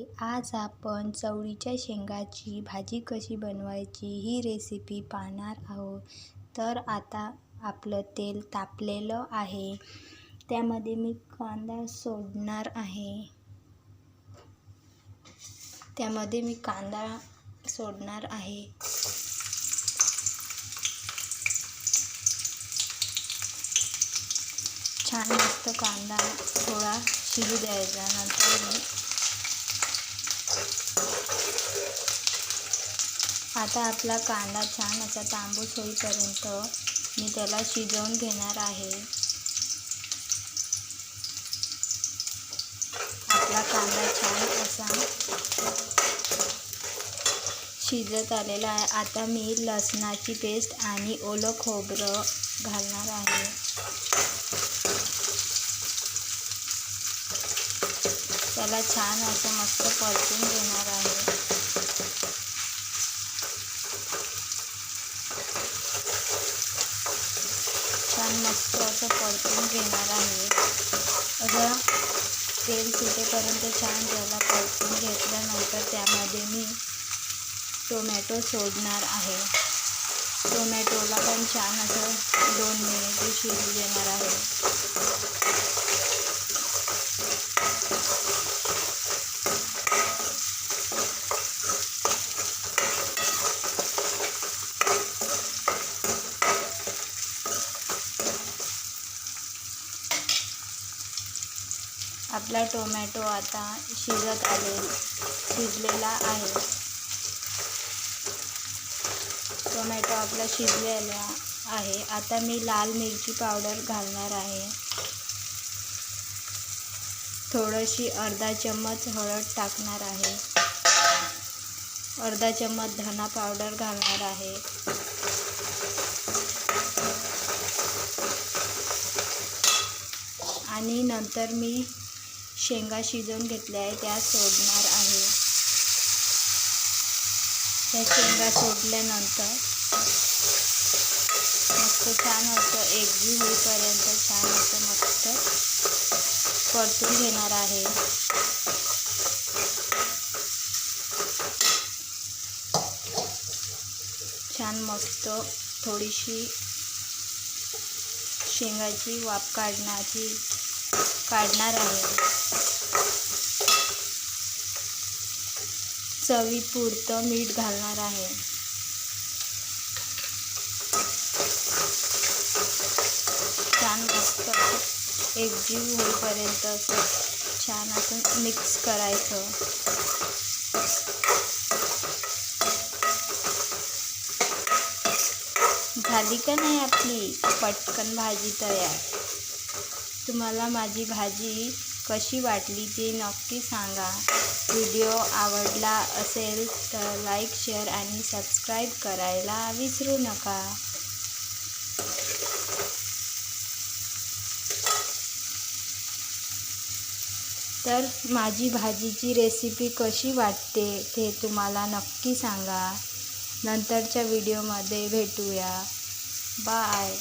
मंडळी आज आपण चवळीच्या शेंगाची भाजी कशी बनवायची ही रेसिपी पाहणार आहोत. तर आता आपलं तेल तापलेलं आहे. त्यामध्ये मी कांदा सोडणार आहे. त्यामध्ये मी कांदा सोडणार आहे. छान मस्त कांदा थोडा शिजू द्यायचा. नंतर आता आपला कांदा छान असा तांबूस होईपर्यंत मी त्याला शिजवून घेणार आहे. आपला कांदा छान असा शिजत आलेला आहे. आता मी लसणाची पेस्ट आणि ओलं खोबरं घालणार आहे. त्याला छान असं मस्त परतून घेणार आहे. छान मस्त असं परतून घेणार आहे. असं तेल सुटेपर्यंत छान त्याला परतून घेतल्यानंतर त्यामध्ये मी टोमॅटो सोडणार आहे. टोमॅटोला पण छान असं दोन मिनिटे शिजू देणार आहे. आपला टोमॅटो आता शिजत आले शिजलेला आहे. टोमॅटो आपला शिजलेला आहे. आता मी लाल मिरची पावडर घालणार आहे. थोडीशी अर्धा चम्मच हळद टाकणार आहे. अर्धा चम्मच धना पावडर घालणार आहे. आणि नंतर मी शेंगा शिजवून घेतल्या आहे त्या सोडणार आहे. त्या शेंगा सोडल्यानंतर मस्त छान होतं एकजी होईपर्यंत छान होतं मस्त परतून घेणार आहे. छान मस्त थोडीशी शेंगाची वाफ काढण्याची काढणार आहे. चवीपुरतं मीठ घालणार आहे. छान मस्त एकजीव होईपर्यंत असं छान असं मिक्स करायचं. झाली का नाही आपली पटकन भाजी तयार? तुम्हाला माझी भाजी कशी वाटली ते नक्की सांगा. व्हिडिओ आवडला असेल तर लाईक शेअर आणि सबस्क्राईब करायला विसरू नका. तर माझी भाजीची रेसिपी कशी वाटते ते तुम्हाला नक्की सांगा. नंतरच्या व्हिडिओमध्ये भेटूया. बाय.